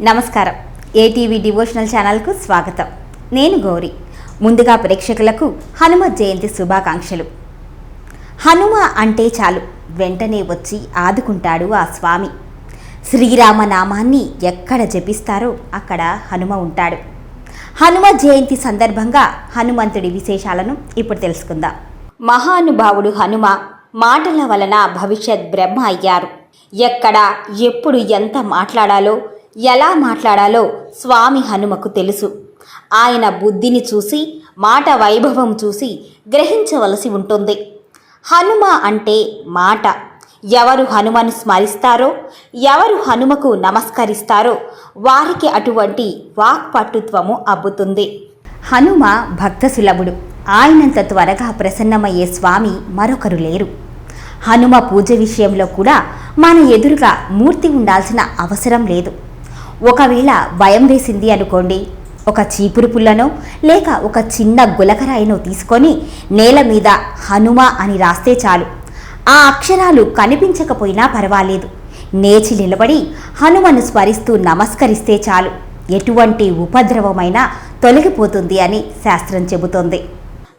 నమస్కారం. ATV devotional ఛానల్కు స్వాగతం. నేను గౌరీ. ముందుగా ప్రేక్షకులకు హనుమత్ జయంతి శుభాకాంక్షలు. హనుమ అంటే చాలు. వెంటనే వచ్చి ఆదుకుంటాడు ఆ స్వామి. శ్రీరామ నామాన్ని ఎక్కడ జపిస్తారో అక్కడ హనుమ ఉంటాడు. హనుమ జయంతి సందర్భంగా హనుమంతుడి విశేషాలను ఇప్పుడు తెలుసుకుందాం. మహానుభావుడు హనుమ మాటల వలన భవిష్యత్ బ్రహ్మ అయ్యారు. ఎక్కడ ఎప్పుడు ఎంత మాట్లాడాలో ఎలా మాట్లాడాలో స్వామి హనుమకు తెలుసు. ఆయన బుద్ధిని చూసి మాట వైభవం చూసి గ్రహించవలసి ఉంటుంది. హనుమ అంటే మాట. ఎవరు హనుమను స్మరిస్తారో ఎవరు హనుమకు నమస్కరిస్తారో వారికి అటువంటి వాక్పటుత్వము అబ్బుతుంది. హనుమ భక్త సులభుడు ఆయనంత త్వరగా ప్రసన్నమయ్యే స్వామి మరొకరు లేరు. హనుమ పూజ విషయంలో కూడా మన ఎదురుగా మూర్తి ఉండాల్సిన అవసరం లేదు. ఒకవేళ భయం వేసింది అనుకోండి. ఒక చీపురు పుల్లనో లేక ఒక చిన్న గులకరాయినో తీసుకొని నేల మీద హనుమ అని రాస్తే చాలు. ఆ అక్షరాలు కనిపించకపోయినా పర్వాలేదు. నేచి నిలబడి హనుమను స్మరిస్తూ నమస్కరిస్తే చాలు. ఎటువంటి ఉపద్రవమైనా తొలగిపోతుంది అని శాస్త్రం చెబుతోంది.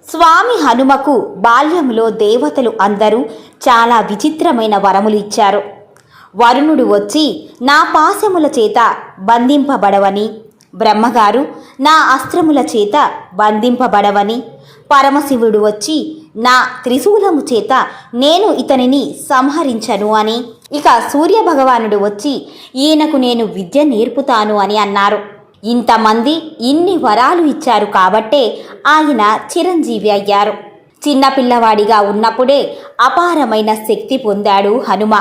స్వామి హనుమకు బాల్యంలో దేవతలు అందరూ చాలా విచిత్రమైన వరములు ఇచ్చారు. వరుణుడు వచ్చి నా పాశముల చేత బంధింపబడవని. బ్రహ్మగారు నా అస్త్రముల చేత బంధింపబడవని. పరమశివుడు వచ్చి నా త్రిశూలము చేత నేను ఇతనిని సంహరించను అని. ఇక సూర్య భగవానుడు వచ్చి ఈయనకు నేను విద్య నేర్పుతాను అని అన్నారు. ఇంతమంది ఇన్ని వరాలు ఇచ్చారు కాబట్టే ఆయన చిరంజీవి అయ్యారు. చిన్నపిల్లవాడిగా ఉన్నప్పుడే అపారమైన శక్తి పొందాడు హనుమ.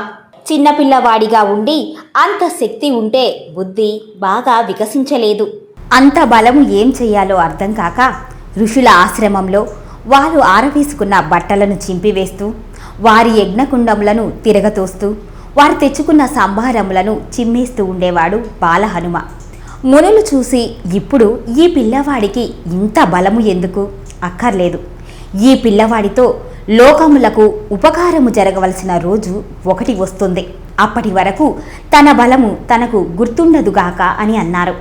చిన్నపిల్లవాడిగా ఉండి అంత శక్తి ఉంటే బుద్ధి బాగా వికసించలేదు. అంత బలము ఏం చెయ్యాలో అర్థం కాక ఋషుల ఆశ్రమంలో వారు ఆరవేసుకున్న బట్టలను చింపివేస్తూ వారి యజ్ఞకుండములను తిరగతోస్తూ వారు తెచ్చుకున్న సంభారములను చిమ్మేస్తూ ఉండేవాడు బాలహనుమ. మునులు చూసి ఇప్పుడు ఈ పిల్లవాడికి ఇంత బలము ఎందుకు? అక్కర్లేదు. ఈ పిల్లవాడితో లోకములకు ఉపకారము జరగవలసిన రోజు ఒకటి వస్తుంది. అప్పటి వరకు తన బలము తనకు గుర్తుండదుగాక అని అన్నారు.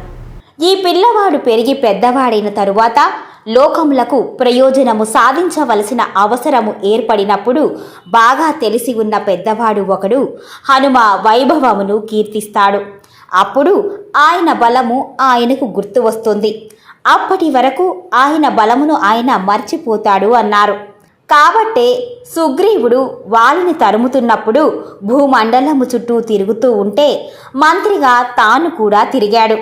ఈ పిల్లవాడు పెరిగి పెద్దవాడైన తరువాత లోకములకు ప్రయోజనము సాధించవలసిన అవసరము ఏర్పడినప్పుడు బాగా తెలిసి ఉన్న పెద్దవాడు ఒకడు హనుమ వైభవమును కీర్తిస్తాడు. అప్పుడు ఆయన బలము ఆయనకు గుర్తు వస్తుంది. అప్పటి వరకు ఆయన బలమును ఆయన మర్చిపోతాడు అన్నారు. కాబట్టే సుగ్రీవుడు వాలిని తరుముతున్నప్పుడు భూమండలము చుట్టూ తిరుగుతూ ఉంటే మంత్రిగా తాను కూడా తిరిగాడు.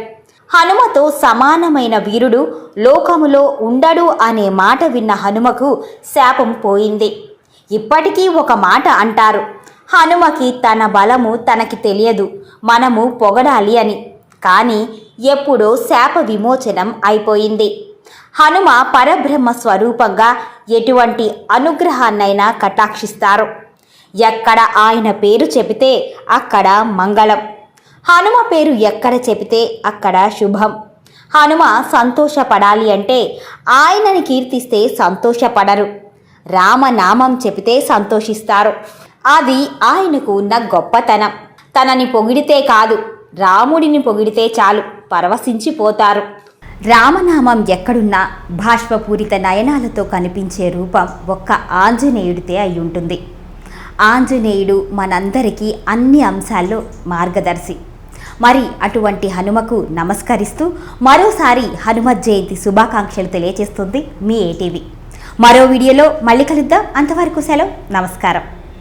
హనుమతో సమానమైన వీరుడు లోకములో ఉండడు అనే మాట విన్న హనుమకు శాపం పోయింది. ఇప్పటికీ ఒక మాట అంటారు. హనుమకి తన బలము తనకి తెలియదు. మనము పొగడాలి అని. కానీ ఎప్పుడో శాప విమోచనం అయిపోయింది. హనుమ పరబ్రహ్మ స్వరూపంగా ఎటువంటి అనుగ్రహాన్నైనా కటాక్షిస్తారు. ఎక్కడ ఆయన పేరు చెబితే అక్కడ మంగళం. హనుమ పేరు ఎక్కడ చెబితే అక్కడ శుభం. హనుమ సంతోషపడాలి అంటే ఆయనని కీర్తిస్తే సంతోషపడరు. రామనామం చెబితే సంతోషిస్తారు. అది ఆయనకు ఉన్న గొప్పతనం. తనని పొగిడితే కాదు రాముడిని పొగిడితే చాలు పరవశించిపోతారు. రామనామం ఎక్కడున్నా బాష్పపూరిత నయనాలతో కనిపించే రూపం ఒక్క ఆంజనేయుడితే అయి ఉంటుంది. ఆంజనేయుడు మనందరికీ అన్ని అంశాల్లో మార్గదర్శి. మరి అటువంటి హనుమకు నమస్కరిస్తూ మరోసారి హనుమత్ జయంతి శుభాకాంక్షలు తెలియజేస్తుంది మీ ఏటీవీ. మరో వీడియోలో మళ్ళీ కలుద్దాం. అంతవరకు సెలవు. నమస్కారం.